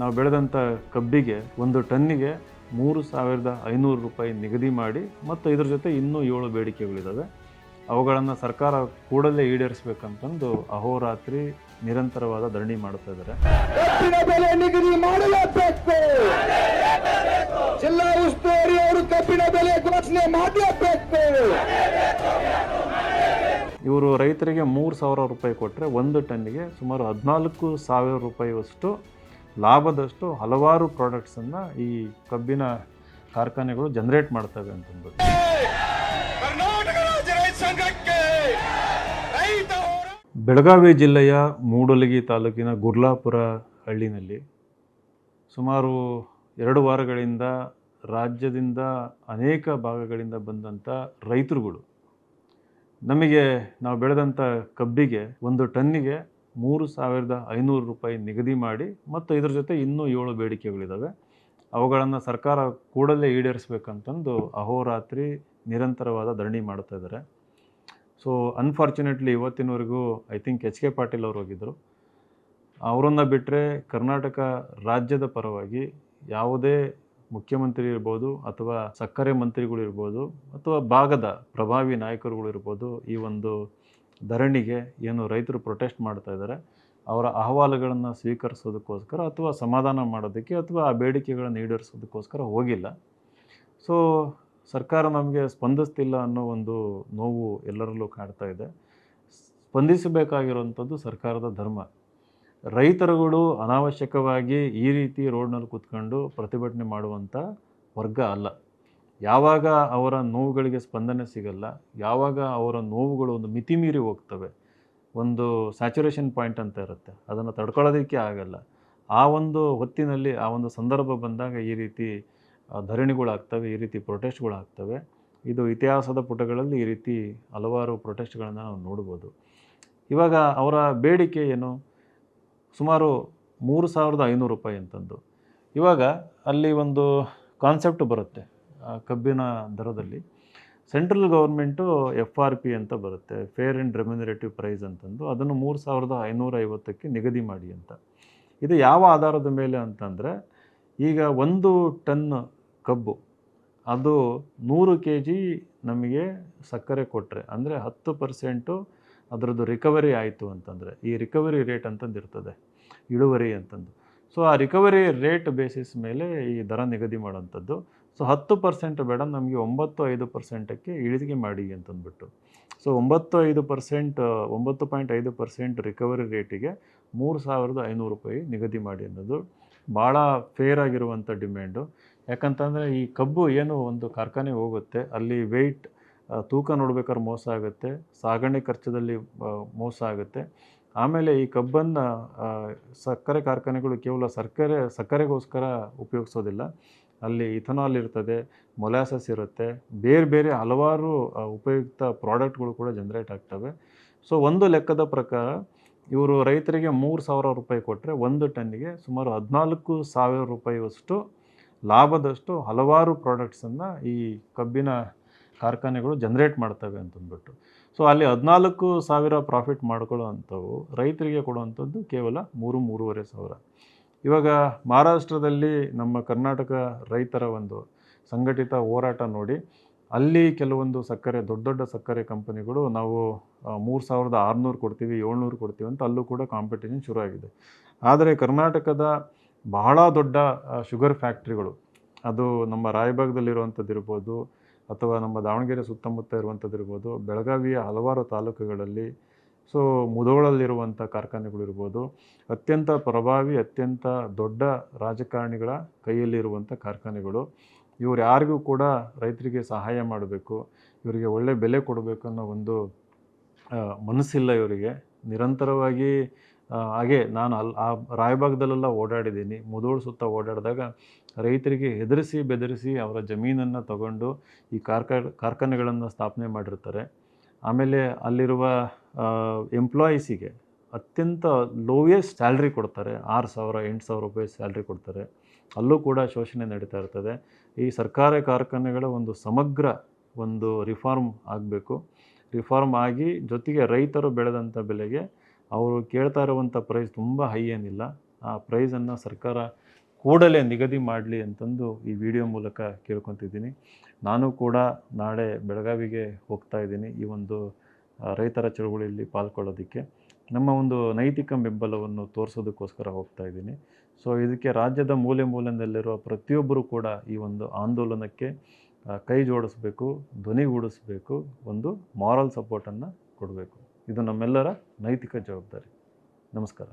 ನಾವು ಬೆಳೆದಂಥ ಕಬ್ಬಿಗೆ ಒಂದು ಟನ್ನಿಗೆ ಮೂರು ಸಾವಿರದ ಐನೂರು ರೂಪಾಯಿ ನಿಗದಿ ಮಾಡಿ ಮತ್ತು ಇದ್ರ ಜೊತೆ ಇನ್ನೂ ಏಳು ಬೇಡಿಕೆಗಳಿದ್ದಾವೆ. ಅವುಗಳನ್ನು ಸರ್ಕಾರ ಕೂಡಲೇ ಈಡೇರಿಸಬೇಕಂತಂದು ಅಹೋರಾತ್ರಿ ನಿರಂತರವಾದ ಧರಣಿ ಮಾಡ್ತಾ ಇದ್ದಾರೆ. ಕಬ್ಬಿನ ಬೆಲೆ ನಿಗದಿ ಮಾಡಲೇಬೇಕು. ಜಿಲ್ಲಾ ಉಸ್ತುವಾರಿ ಅವರು ಕಬ್ಬಿನ ಬೆಲೆ ಘೋಷಣೆ ಮಾಡಲೇಬೇಕು. ಇವರು ರೈತರಿಗೆ ಮೂರು ಸಾವಿರ ರೂಪಾಯಿ ಕೊಟ್ಟರೆ ಒಂದು ಟನ್ನಿಗೆ ಸುಮಾರು ಹದಿನಾಲ್ಕು ಸಾವಿರ ರೂಪಾಯಿಯಷ್ಟು ಲಾಭದಷ್ಟು ಹಲವಾರು ಪ್ರಾಡಕ್ಟ್ಸನ್ನು ಈ ಕಬ್ಬಿನ ಕಾರ್ಖಾನೆಗಳು ಜನರೇಟ್ ಮಾಡ್ತವೆ ಅಂತಂದು ಬೆಳಗಾವಿ ಜಿಲ್ಲೆಯ ಮೂಡಲಗಿ ತಾಲೂಕಿನ ಗುರ್ಲಾಪುರ ಹಳ್ಳಿನಲ್ಲಿ ಸುಮಾರು ಎರಡು ವಾರಗಳಿಂದ ರಾಜ್ಯದಿಂದ ಅನೇಕ ಭಾಗಗಳಿಂದ ಬಂದಂಥ ರೈತರುಗಳು. ನಮಗೆ ನಾವು ಬೆಳೆದಂಥ ಕಬ್ಬಿಗೆ ಒಂದು ಟನ್ನಿಗೆ ಮೂರು ಸಾವಿರದ ಐನೂರು ರೂಪಾಯಿ ನಿಗದಿ ಮಾಡಿ ಮತ್ತು ಇದ್ರ ಜೊತೆ ಇನ್ನೂ ಏಳು ಬೇಡಿಕೆಗಳಿದ್ದಾವೆ ಅವುಗಳನ್ನು ಸರ್ಕಾರ ಕೂಡಲೇ ಈಡೇರಿಸಬೇಕಂತಂದು ಅಹೋರಾತ್ರಿ ನಿರಂತರವಾದ ಧರಣಿ ಮಾಡ್ತಾ ಇದ್ದಾರೆ ಸೊ ಅನ್ಫಾರ್ಚುನೇಟ್ಲಿ ಇವತ್ತಿನವರೆಗೂ I think H K Patil ಅವರು ಹೋಗಿದ್ದರು ಅವರನ್ನು ಬಿಟ್ಟರೆ ಕರ್ನಾಟಕ ರಾಜ್ಯದ ಪರವಾಗಿ ಯಾವುದೇ ಮುಖ್ಯಮಂತ್ರಿ ಇರ್ಬೋದು ಅಥವಾ ಸಕ್ಕರೆ ಮಂತ್ರಿಗಳಿರ್ಬೋದು ಅಥವಾ ಭಾಗದ ಪ್ರಭಾವಿ ನಾಯಕರುಗಳಿರ್ಬೋದು ಈ ಒಂದು ಧರಣಿಗೆ ಏನು ರೈತರು ಪ್ರೊಟೆಸ್ಟ್ ಮಾಡ್ತಾ ಇದ್ದಾರೆ, ಅವರ ಅಹವಾಲುಗಳನ್ನು ಸ್ವೀಕರಿಸೋದಕ್ಕೋಸ್ಕರ ಅಥವಾ ಸಮಾಧಾನ ಮಾಡೋದಕ್ಕೆ ಅಥವಾ ಆ ಬೇಡಿಕೆಗಳನ್ನು ಈಡೇರಿಸೋದಕ್ಕೋಸ್ಕರ ಹೋಗಿಲ್ಲ. ಸೊ ಸರ್ಕಾರ ನಮಗೆ ಸ್ಪಂದಿಸ್ತಿಲ್ಲ ಅನ್ನೋ ಒಂದು ನೋವು ಎಲ್ಲರಲ್ಲೂ ಕಾಡ್ತಾ ಇದೆ. ಸ್ಪಂದಿಸಬೇಕಾಗಿರುವಂಥದ್ದು ಸರ್ಕಾರದ ಧರ್ಮ. ರೈತರುಗಳು ಅನಾವಶ್ಯಕವಾಗಿ ಈ ರೀತಿ ರೋಡ್ನಲ್ಲಿ ಕೂತ್ಕೊಂಡು ಪ್ರತಿಭಟನೆ ಮಾಡುವಂಥ ವರ್ಗ ಅಲ್ಲ. ಯಾವಾಗ ಅವರ ನೋವುಗಳಿಗೆ ಸ್ಪಂದನೆ ಸಿಗಲ್ಲ, ಯಾವಾಗ ಅವರ ನೋವುಗಳು ಒಂದು ಮಿತಿ ಮೀರಿ ಹೋಗ್ತವೆ, ಒಂದು ಸ್ಯಾಚುರೇಷನ್ ಪಾಯಿಂಟ್ ಅಂತ ಇರುತ್ತೆ, ಅದನ್ನು ತಡ್ಕೊಳ್ಳೋದಕ್ಕೆ ಆಗಲ್ಲ. ಆ ಒಂದು ಹೊತ್ತಿನಲ್ಲಿ, ಆ ಒಂದು ಸಂದರ್ಭ ಬಂದಾಗ ಈ ರೀತಿ ಧರಣಿಗಳಾಗ್ತವೆ, ಈ ರೀತಿ ಪ್ರೊಟೆಸ್ಟ್ಗಳಾಗ್ತವೆ. ಇದು ಇತಿಹಾಸದ ಪುಟಗಳಲ್ಲಿ ಈ ರೀತಿ ಹಲವಾರು ಪ್ರೊಟೆಸ್ಟ್ಗಳನ್ನು ನಾವು ನೋಡ್ಬೋದು. ಇವಾಗ ಅವರ ಬೇಡಿಕೆ ಏನು? ಸುಮಾರು ಮೂರು ಸಾವಿರದ ಐನೂರು ರೂಪಾಯಿ ಅಂತಂದು. ಇವಾಗ ಅಲ್ಲಿ ಒಂದು ಕಾನ್ಸೆಪ್ಟ್ ಬರುತ್ತೆ. ಕಬ್ಬಿನ ದರದಲ್ಲಿ. Central government F R P ಅಂತ ಬರುತ್ತೆ, ಫೇರ್ ಆ್ಯಂಡ್ ರೆಮ್ಯುನರೇಟಿವ್ ಪ್ರೈಸ್ ಅಂತಂದು. ಅದನ್ನು ಮೂರು ಸಾವಿರದ ಐನೂರ ಐವತ್ತಕ್ಕೆ ನಿಗದಿ ಮಾಡಿ ಅಂತ. ಇದು ಯಾವ ಆಧಾರದ ಮೇಲೆ ಅಂತಂದರೆ, ಈಗ ಒಂದು ಟನ್ ಕಬ್ಬು, ಅದು ನೂರು ಕೆ ಜಿ ನಮಗೆ ಸಕ್ಕರೆ ಕೊಟ್ಟರೆ ಅಂದರೆ ಹತ್ತು ಪರ್ಸೆಂಟು ಅದರದ್ದು ರಿಕವರಿ ಆಯಿತು ಅಂತಂದರೆ, ಈ ರಿಕವರಿ ರೇಟ್ ಅಂತಂದು ಇರ್ತದೆ ಇಳುವರಿ ಅಂತಂದು. ಸೊ, ಆ ರಿಕವರಿ ರೇಟ್ ಬೇಸಿಸ್ ಮೇಲೆ ಈ ದರ ನಿಗದಿ ಮಾಡೋಂಥದ್ದು ಸೊ ಹತ್ತು ಪರ್ಸೆಂಟ್ ಬೇಡ, ನಮಗೆ ಒಂಬತ್ತು ಐದು ಪರ್ಸೆಂಟಕ್ಕೆ ಇಳಿದಿಗೆ ಮಾಡಿ ಅಂತಂದ್ಬಿಟ್ಟು. ಸೊ ಒಂಬತ್ತು ಐದು ಪರ್ಸೆಂಟ್, ಒಂಬತ್ತು ಪಾಯಿಂಟ್ ಐದು ಪರ್ಸೆಂಟ್ ರಿಕವರಿ ರೇಟಿಗೆ ಮೂರು ಸಾವಿರದ ಐನೂರು ರೂಪಾಯಿ ನಿಗದಿ ಮಾಡಿ ಅನ್ನೋದು ಭಾಳ ಫೇರ್ ಆಗಿರುವಂಥ ಡಿಮ್ಯಾಂಡು ಯಾಕಂತಂದರೆ ಈ ಕಬ್ಬು ಏನು ಒಂದು ಕಾರ್ಖಾನೆಗೆ ಹೋಗುತ್ತೆ, ಅಲ್ಲಿ ವೆಯ್ಟ್ ತೂಕ ನೋಡ್ಬೇಕಾದ್ರೆ ಮೋಸ ಆಗುತ್ತೆ, ಸಾಗಣೆ ಖರ್ಚದಲ್ಲಿ ಮೋಸ ಆಗುತ್ತೆ. ಆಮೇಲೆ ಈ ಕಬ್ಬನ್ನು ಸಕ್ಕರೆ ಕಾರ್ಖಾನೆಗಳು ಕೇವಲ ಸಕ್ಕರೆ ಸಕ್ಕರೆಗೋಸ್ಕರ ಉಪಯೋಗಿಸೋದಿಲ್ಲ. ಅಲ್ಲಿ ಇಥನಾಲ್ ಇರ್ತದೆ, ಮೊಲಾಸಸ್ ಇರುತ್ತೆ, ಬೇರೆ ಬೇರೆ ಹಲವಾರು ಉಪಯುಕ್ತ ಪ್ರಾಡಕ್ಟ್ಗಳು ಕೂಡ ಜನ್ರೇಟ್ ಆಗ್ತವೆ. ಸೊ, ಒಂದು ಲೆಕ್ಕದ ಪ್ರಕಾರ ಇವರು ರೈತರಿಗೆ ಮೂರು ಸಾವಿರ ರೂಪಾಯಿ ಕೊಟ್ಟರೆ ಒಂದು ಟನ್ನಿಗೆ ಸುಮಾರು ಹದಿನಾಲ್ಕು ಸಾವಿರ ರೂಪಾಯಿಯಷ್ಟು ಲಾಭದಷ್ಟು ಹಲವಾರು ಪ್ರಾಡಕ್ಟ್ಸನ್ನು ಈ ಕಬ್ಬಿನ ಕಾರ್ಖಾನೆಗಳು ಜನರೇಟ್ ಮಾಡ್ತವೆ ಅಂತಂದ್ಬಿಟ್ಟು. ಸೊ ಅಲ್ಲಿ ಹದಿನಾಲ್ಕು ಸಾವಿರ ಪ್ರಾಫಿಟ್ ಮಾಡ್ಕೊಳ್ಳೋ ಅಂಥವು ರೈತರಿಗೆ ಕೊಡುವಂಥದ್ದು ಕೇವಲ ಮೂರು, ಮೂರುವರೆ ಸಾವಿರ. ಇವಾಗ ಮಹಾರಾಷ್ಟ್ರದಲ್ಲಿ ನಮ್ಮ ಕರ್ನಾಟಕ ರೈತರ ಒಂದು ಸಂಘಟಿತ ಹೋರಾಟ ನೋಡಿ, ಅಲ್ಲಿ ಕೆಲವೊಂದು ಸಕ್ಕರೆ, ದೊಡ್ಡ ದೊಡ್ಡ ಸಕ್ಕರೆ ಕಂಪನಿಗಳು ನಾವು ಮೂರು ಸಾವಿರದ ಆರುನೂರು ಕೊಡ್ತೀವಿ, ಏಳ್ನೂರು ಕೊಡ್ತೀವಿ ಅಂತ ಅಲ್ಲೂ ಕೂಡ ಕಾಂಪಿಟೇಷನ್ ಶುರುವಾಗಿದೆ. ಆದರೆ ಕರ್ನಾಟಕದ ಬಹಳ ದೊಡ್ಡ ಶುಗರ್ ಫ್ಯಾಕ್ಟ್ರಿಗಳು ಅದು ನಮ್ಮ ರಾಯಭಾಗದಲ್ಲಿರುವಂಥದ್ದು ಇರ್ಬೋದು ಅಥವಾ ನಮ್ಮ ದಾವಣಗೆರೆ ಸುತ್ತಮುತ್ತ ಇರುವಂಥದ್ದು ಇರ್ಬೋದು, ಬೆಳಗಾವಿಯ ಹಲವಾರು ತಾಲೂಕುಗಳಲ್ಲಿ, ಸೊ ಮುಧೋಳಲ್ಲಿರುವಂಥ ಕಾರ್ಖಾನೆಗಳಿರ್ಬೋದು ಅತ್ಯಂತ ಪ್ರಭಾವಿ, ಅತ್ಯಂತ ದೊಡ್ಡ ರಾಜಕಾರಣಿಗಳ ಕೈಯಲ್ಲಿರುವಂಥ ಕಾರ್ಖಾನೆಗಳು. ಇವ್ರು ಯಾರಿಗೂ ಕೂಡ ರೈತರಿಗೆ ಸಹಾಯ ಮಾಡಬೇಕು, ಇವರಿಗೆ ಒಳ್ಳೆ ಬೆಲೆ ಕೊಡಬೇಕು ಅನ್ನೋ ಒಂದು ಮನಸ್ಸಿಲ್ಲ ಇವರಿಗೆ. ನಿರಂತರವಾಗಿ ಹಾಗೆ ನಾನು ಅಲ್ಲಿ ಆ ರಾಯಭಾಗದಲ್ಲೆಲ್ಲ ಓಡಾಡಿದ್ದೀನಿ. ಮುದೋಳು ಸುತ್ತ ಓಡಾಡಿದಾಗ ರೈತರಿಗೆ ಹೆದರಿಸಿ ಬೆದರಿಸಿ ಅವರ ಜಮೀನನ್ನು ತಗೊಂಡು ಈ ಕಾರ್ಖಾ ಕಾರ್ಖಾನೆಗಳನ್ನು ಸ್ಥಾಪನೆ ಮಾಡಿರ್ತಾರೆ. ಆಮೇಲೆ ಅಲ್ಲಿರುವ ಎಂಪ್ಲಾಯೀಸಿಗೆ ಅತ್ಯಂತ ಲೋಯೆಸ್ಟ್ ಸ್ಯಾಲ್ರಿ ಕೊಡ್ತಾರೆ. ಆರು ಸಾವಿರ, ಎಂಟು ಸಾವಿರ ರೂಪಾಯಿ ಸ್ಯಾಲ್ರಿ ಕೊಡ್ತಾರೆ. ಅಲ್ಲೂ ಕೂಡ ಶೋಷಣೆ ನಡೀತಾ ಇರ್ತದೆ. ಈ ಸರ್ಕಾರಿ ಕಾರ್ಖಾನೆಗಳ ಒಂದು ಸಮಗ್ರ ಒಂದು ರಿಫಾರ್ಮ್ ಆಗಬೇಕು. ರಿಫಾರ್ಮ್ ಆಗಿ ಜೊತೆಗೆ ರೈತರು ಬೆಳೆದಂಥ ಬೆಲೆಗೆ ಅವರು ಕೇಳ್ತಾ ಇರುವಂಥ ಪ್ರೈಸ್ ತುಂಬ ಹೈ ಏನಿಲ್ಲ. ಆ ಪ್ರೈಸನ್ನು ಸರ್ಕಾರ ಕೂಡಲೇ ನಿಗದಿ ಮಾಡಲಿ ಅಂತಂದು ಈ ವಿಡಿಯೋ ಮೂಲಕ ಕೇಳ್ಕೊತಿದ್ದೀನಿ. ನಾನು ಕೂಡ ನಾಳೆ ಬೆಳಗಾವಿಗೆ ಹೋಗ್ತಾ ಇದ್ದೀನಿ ಈ ಒಂದು ರೈತರ ಚಳುವಳಿಯಲ್ಲಿ ಪಾಲ್ಗೊಳ್ಳೋದಕ್ಕೆ ನಮ್ಮ ಒಂದು ನೈತಿಕ ಬೆಂಬಲವನ್ನು ತೋರಿಸೋದಕ್ಕೋಸ್ಕರ ಹೋಗ್ತಾ ಇದ್ದೀನಿ. ಸೊ ಇದಕ್ಕೆ ರಾಜ್ಯದ ಮೂಲೆ ಮೂಲೆಯಲ್ಲಿರುವ ಪ್ರತಿಯೊಬ್ಬರೂ ಕೂಡ ಈ ಒಂದು ಆಂದೋಲನಕ್ಕೆ ಕೈ ಜೋಡಿಸ್ಬೇಕು ಧ್ವನಿಗೂಡಿಸ್ಬೇಕು ಒಂದು ಮಾರಲ್ ಸಪೋರ್ಟನ್ನು ಕೊಡಬೇಕು. ಇದು ನಮ್ಮೆಲ್ಲರ ನೈತಿಕ ಜವಾಬ್ದಾರಿ. ನಮಸ್ಕಾರ.